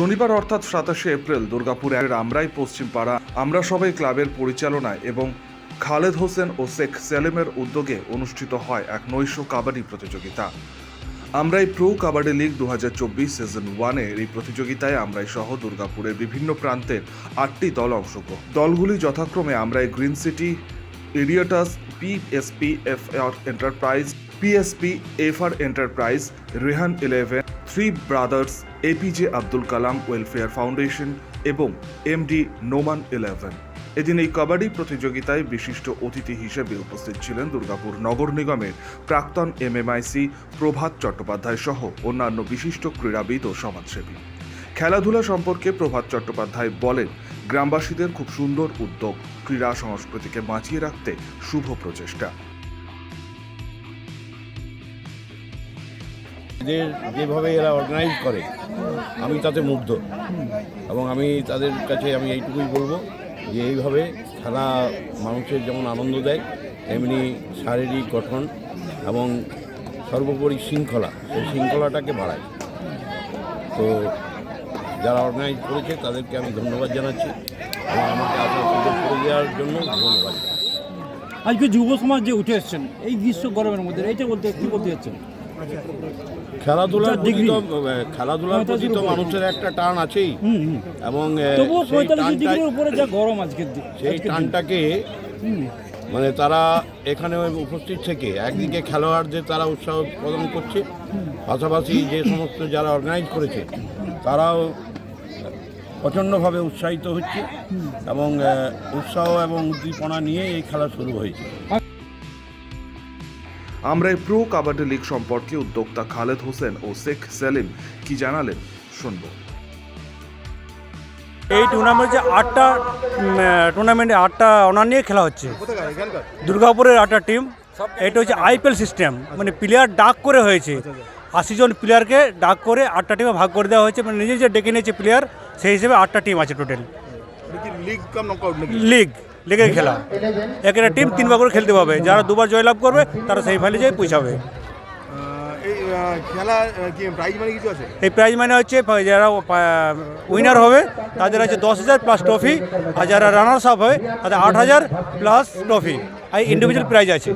শনিবার অর্থাৎ সাতাশে এপ্রিল দুর্গাপুরের আমরাই পশ্চিমপাড়া আমরা সবাই ক্লাবের পরিচালনায় এবং খালেদ হোসেন ও শেখ সেলিমের উদ্যোগে অনুষ্ঠিত হয় এক নৈশ কাবাডি প্রতিযোগিতা। আমরাই প্রো কাবাডি লিগ দু হাজার চব্বিশ সিজন ওয়ানের এই প্রতিযোগিতায় আমরাই সহ দুর্গাপুরের বিভিন্ন প্রান্তের আটটি দল অংশগ্রহণ। দলগুলি যথাক্রমে Amrai green city idiots PSP F enterprise PSP FR enterprise Rehan eleven three brothers APJ Abdul Kalam welfare foundation এবং এমডি নোমান ইলেভেন এদিন এই কাবাডি প্রতিযোগিতায় বিশিষ্ট অতিথি হিসেবে উপস্থিত ছিলেন দুর্গাপুর নগর নিগমের প্রাক্তন এমএমআইসি প্রভাত চট্টোপাধ্যায় সহ অন্যান্য বিশিষ্ট ক্রীড়াবিদ ও সমাজসেবী। খেলাধুলা সম্পর্কে প্রভাত চট্টোপাধ্যায় বলেন, গ্রামবাসীদের খুব সুন্দর উদ্যোগ, ক্রীড়া সংস্কৃতিকে বাঁচিয়ে রাখতে শুভ প্রচেষ্টা। এদের যেভাবে এরা অর্গানাইজ করে আমি তাতে মুগ্ধ। এবং আমি তাদের কাছে আমি এইটুকুই বলব যে এইভাবে খেলা মানুষের যেমন আনন্দ দেয় তেমনি শারীরিক গঠন এবং সর্বোপরি শৃঙ্খলা সেই শৃঙ্খলাটাকে বাড়ায়। তো যারা অর্গানাইজ করেছে তাদেরকে আমি ধন্যবাদ জানাচ্ছি। এবং আমাকে সুযোগ করে দেওয়ার জন্য ধন্যবাদ আজকে যুব সমাজ যে উঠে এসছেন এই গ্রীষ্ম গরমের মধ্যে এইটা বলতে কি বলতে যাচ্ছেন খেলাধুলার প্রতি তো খেলাধুলার প্রতি তো মানুষের একটা টান আছেই। এবং সেই উপরে যা গরম আজকের সেই টানটাকে মানে তারা এখানে উপস্থিত থেকে একদিকে খেলোয়াড়দের তারা উৎসাহ প্রদান করছে পাশাপাশি যে সমস্ত যারা অর্গানাইজ করেছে তারাও প্রচণ্ডভাবে উৎসাহিত হচ্ছে এবং উৎসাহ এবং উদ্দীপনা নিয়ে এই খেলা শুরু হয়েছে। আমরা এই প্রো কাবাডি লিগ সম্পর্কে উদ্যোক্তা খালেদ হোসেন ও শেখ সেলিম কি জানালেন শুনব। এই টুর্নামেন্টে আটটা টুর্নামেন্টে আটটা অনার নিয়ে খেলা হচ্ছে। দুর্গাপুরের আটটা টিম এটা হচ্ছে আইপিএল সিস্টেম মানে প্লেয়ার ডাক করে হয়েছে। আশি জন প্লেয়ারকে ডাক করে আটটা টিমে ভাগ করে দেওয়া হয়েছে মানে নিজে যে ডেকে নিয়েছে প্লেয়ার সেই হিসেবে আটটা টিম আছে টোটাল লিগ লিগের খেলা। এক একটা টিম তিনবার করে খেলতে পাবে যারা দুবার জয়লাভ করবে তারা সেমিফাইনালে যেয়ে পৌঁছাবে। খেলা প্রাইজ মানে কিছু আছে? এই প্রাইজ মানে হচ্ছে যারা উইনার হবে তাদের আছে দশ হাজার প্লাস ট্রফি আর যারা রানার্স আপ হবে তাদের আট হাজার প্লাস ট্রফি আর ইন্ডিভিজুয়াল প্রাইজ আছে।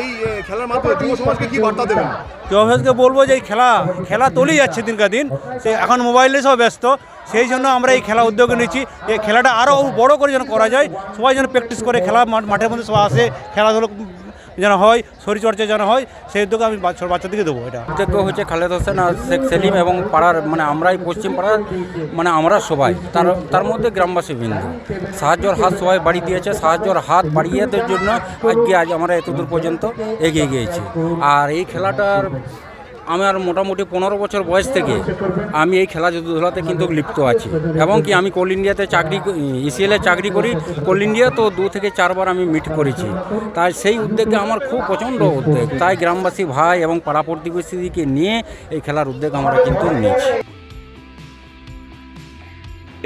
এই খেলার মাধ্যমে যুব সমাজকে কি বার্তা দেবেন? জবাবকে বলব যে খেলা খেলা তলেই যাচ্ছে দিনকার দিন সে এখন মোবাইলে সব ব্যস্ত সেই জন্য আমরা এই খেলা উদ্যোগ নিচ্ছি এই খেলাটা আরও বড় করে যেন করা যায় সবাই যেন প্র্যাকটিস করে খেলা মাঠ- মাঠের মধ্যে সবাই আসে খেলাধুলো যেন হয়, শরীরচর্চা যেন হয়, সেই উদ্যোগে আমি বাচ্চা বাচ্চাদেরকে দেবো এটা। উদ্যোগ হচ্ছে খালেদ হোসেন আর শেখ সেলিম এবং পাড়ার মানে আমরাই পশ্চিম পাড়ার মানে আমরা সবাই, তার তার মধ্যে গ্রামবাসী বিন্দু। সাহায্যর হাত সবাই বাড়ি দিয়েছে, সাহায্যর হাত বাড়িয়ে জন্য আজকে আজ আমরা এতদূর পর্যন্ত এগিয়ে গিয়েছি। আর এই খেলাটার আমার মোটামুটি পনেরো বছর বয়স থেকে আমি এই খেলা খেলাধুলাতে কিন্তু লিপ্ত আছি। এবং কি আমি কোল ইন্ডিয়াতে চাকরি ইসিএলে চাকরি করি। কোল ইন্ডিয়া তো দু থেকে চারবার আমি মিট করেছি। তাই সেই উদ্যোগে আমার খুব প্রচণ্ড উদ্যোগ তাই গ্রামবাসী ভাই এবং পাড়া প্রতিবেশীকে নিয়ে এই খেলার উদ্যোগ আমরা কিন্তু নিয়েছি।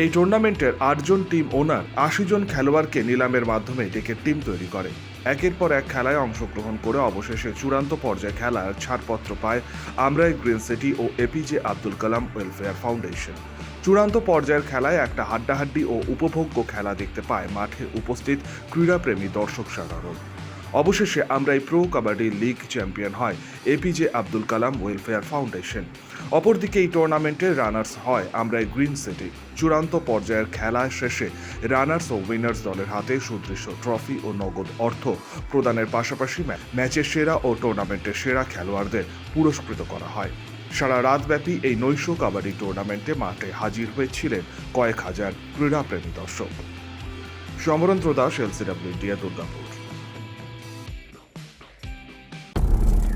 এই টুর্নামেন্টের আটজন টিম ওনার আশি জন খেলোয়াড়কে নিলামের মাধ্যমে ডেকে টিম তৈরি করে। একের পর এক খেলায় অংশগ্রহণ করে অবশেষে চূড়ান্ত পর্যায়ে খেলার ছাড়পত্র পায় আমরাই গ্রিন সিটি ও APJ Abdul Kalam welfare foundation. চূড়ান্ত পর্যায়ের খেলায় একটা হাড্ডাহাড্ডি ও উপভোগ্য খেলা দেখতে পায় মাঠে উপস্থিত ক্রীড়াপ্রেমী দর্শক সাধারণ। অবশেষে আমরা এই প্রো কাবাডি লিগ চ্যাম্পিয়ন হয় APJ Abdul Kalam welfare foundation অপরদিকে এই টুর্নামেন্টের রানার্স হয় আমরা এই গ্রিন সিটি। চূড়ান্ত পর্যায়ের খেলা শেষে রানার্স ও উইনার্স দলের হাতে সুদৃশ্য ট্রফি ও নগদ অর্থ। প্রদানের পাশাপাশি ম্যা- ম্যাচের সেরা ও টুর্নামেন্টের সেরা খেলোয়াড়দের পুরস্কৃত করা হয়। সারা রাতব্যাপী এই নৈশ কাবাডি টুর্নামেন্টে মাঠে হাজির হয়েছিলেন কয়েক হাজার ক্রীড়াপ্রেমী দর্শক। Samarendra Das LCW India Durgapur.